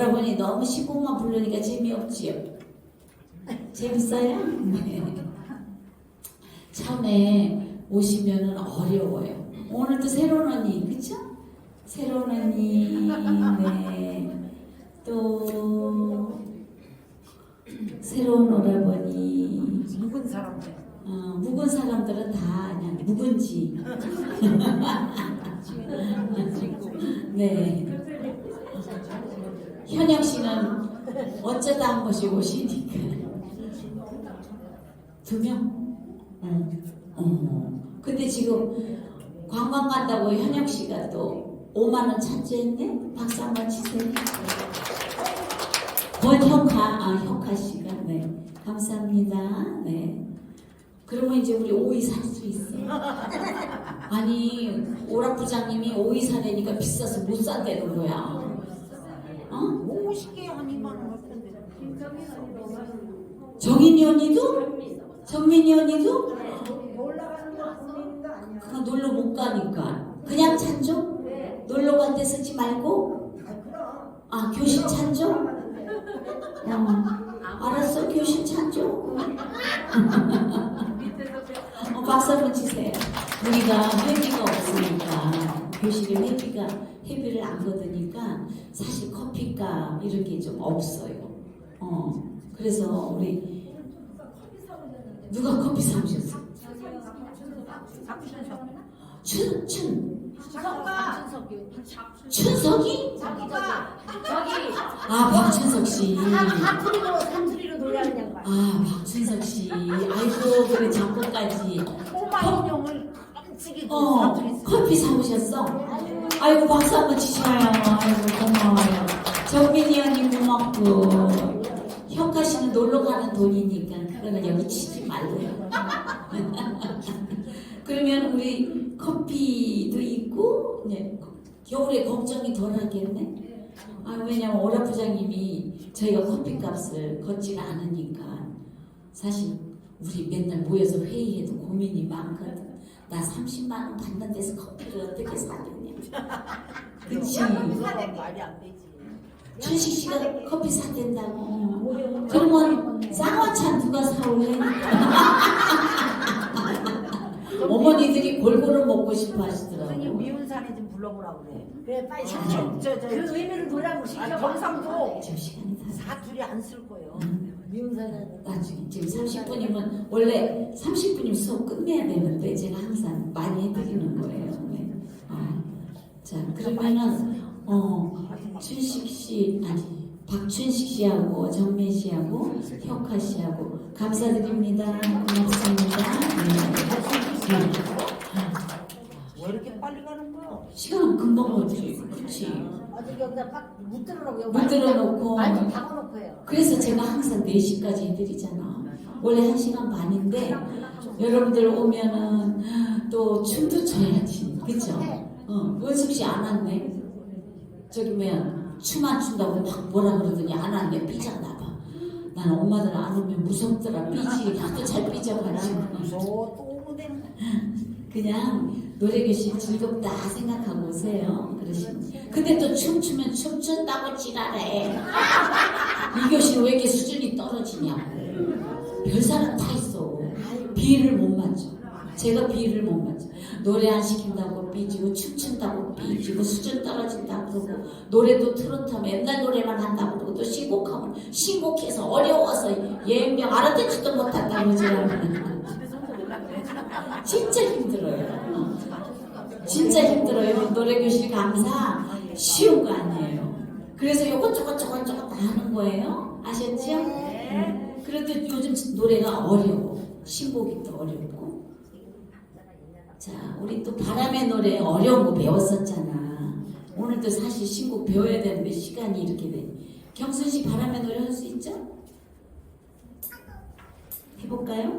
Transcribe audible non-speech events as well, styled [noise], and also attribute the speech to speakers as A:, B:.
A: 여러분이 너무 시곡만 부르니까 재미없지요? 재밌어요? [laughs] 참에 오시면은 어려워요. 오늘도 새로운 언니, 그쵸? 새로운 언니, 네. 또, 새로운 오라버니.
B: 묵은 사람들.
A: 어, 묵은 사람들은 다 그냥 묵은지. [laughs] 네. 현영 씨는 어쩌다 한 번씩 오시니까. 두 명? 어. 어. 근데 지금 관광 간다고 현영 씨가 또 5만 원 찬조했네? 박수 한번 치세요. 권혁화, 아, 혁화 씨가, 네. 감사합니다. 네. 그러면 이제 우리 오이 살 수 있어. 아니, 오락 부장님이 오이 사려니까 비싸서 못 산다는 거야. 어?
B: 50개 한 2만 원할 텐데.
A: 정인이 언니도? 정민이 언니도? 그거 놀러 못 가니까. 그냥 찬조? 놀러 갈 때 쓰지 말고?
B: 아
A: 교실 찬조? 어, 알았어, 교실 찬조. [laughs] 어, 박수 한번 치세요. 우리가 회비가 없으니까, 교실에 회비가, 회비를 안 걷으니까, 사실 이런 게 좀 없어요. 어, 그래서 우리, 누가 커피 사오셨어? 춘, 춘. 춘석이?
B: 작가.
A: 아, 박춘석 씨.
B: 사투리로 사투리로 노래하는 양반.
A: 아, 박춘석 씨. 아이고, 그래, 작곡까지.
B: 인형을 깜찍이고
A: 어,
B: 사투리.
A: 커피 사오셨어? 아이고, 박수 한번 치셔요. 아이고, 고마워요. 정민이 언니 고맙고. 형가 씨는 놀러 가는 돈이니까 그거는 여기 치지 말고요. [laughs] 그러면 우리 커피도 있고, 네, 겨울에 걱정이 덜 하겠네? 아, 왜냐면 오라 부장님이 저희가 커피 값을 걷지가 않으니까 사실 우리 맨날 모여서 회의해도 고민이 많거든. 나 30만 원 받는 데서 커피를 어떻게 사겠냐. 그치?
B: 말이 안 되지.
A: 춘식 씨가 커피 사댄다고. 그러면 쌍화차 누가 사올래? [laughs] 어머니들이 골고루 먹고 싶어
B: 선생님
A: 하시더라고.
B: 미운산에 좀 불러보라고 그래.
C: 그래 빨리
A: 아.
C: 시켜.
B: 저저
C: 그 의미를 노래하고 시켜.
B: 아, 경상도
A: 저 시간이 다
B: 사투리 안 쓸 거예요.
C: 미운 사람.
A: 나중에 지금 30분이면 원래 30분이면 수업 끝내야 되는데 제가 항상 많이 해드리는 거예요. 네. 어. 자 그러면은 어 춘식 씨 아니 박춘식 씨하고 정민 씨하고 혁화 씨하고 감사드립니다. 고맙습니다. 네. 네.
B: 왜 이렇게 빨리 가는 거야?
A: 시간은 금방 오지, 그렇지?
C: 어디 여기다 팍못 들어놓고
A: 못 들어놓고.
C: 많이 박아놓고 해요.
A: 그래서 제가 항상 4시까지 해드리잖아. 원래 1시간 반인데 여러분들 오면은 또 춤도 춰야지. 그쵸? 어, 은숙 씨안 왔네. 뭐야 춤안 춘다고 막 뭐라 그러더니 안 왔네. 삐졌나 봐. 나는 엄마들 안 오면 무섭더라. 삐지. 나도 잘 삐져가지고. 그냥 노래교실 즐겁다 생각하고 오세요. 그러시면. 근데 또 춤추면 춤춘다고 지랄해. 이 교실 왜 이렇게 수준이 떨어지냐고. 별 사람 다 있어. 비를 못 맞춰. 제가 비를 못 맞춰. 노래 안 시킨다고 삐지고 춤춘다고 삐지고 수준 떨어진다 그러고 노래도 트로트하면 옛날 노래만 한다고 그러고 또 신곡하면 신곡해서 어려워서 예명 알아듣지도 못한다고 지랄하는 진짜 힘들어요. 어. 진짜 힘들어요. 노래교실 강사 쉬운 거 아니에요. 그래서 요것 저것 저것 저것 다 하는 거예요. 아셨죠? 음. 그래도 요즘 노래가 어려워. 신곡이 또 어렵고. 자, 우리 또 바람의 노래 어려운 거 배웠었잖아. 오늘도 사실 신곡 배워야 되는데 시간이 이렇게 돼. 경순 씨 바람의 노래 할 수 있죠? 해볼까요?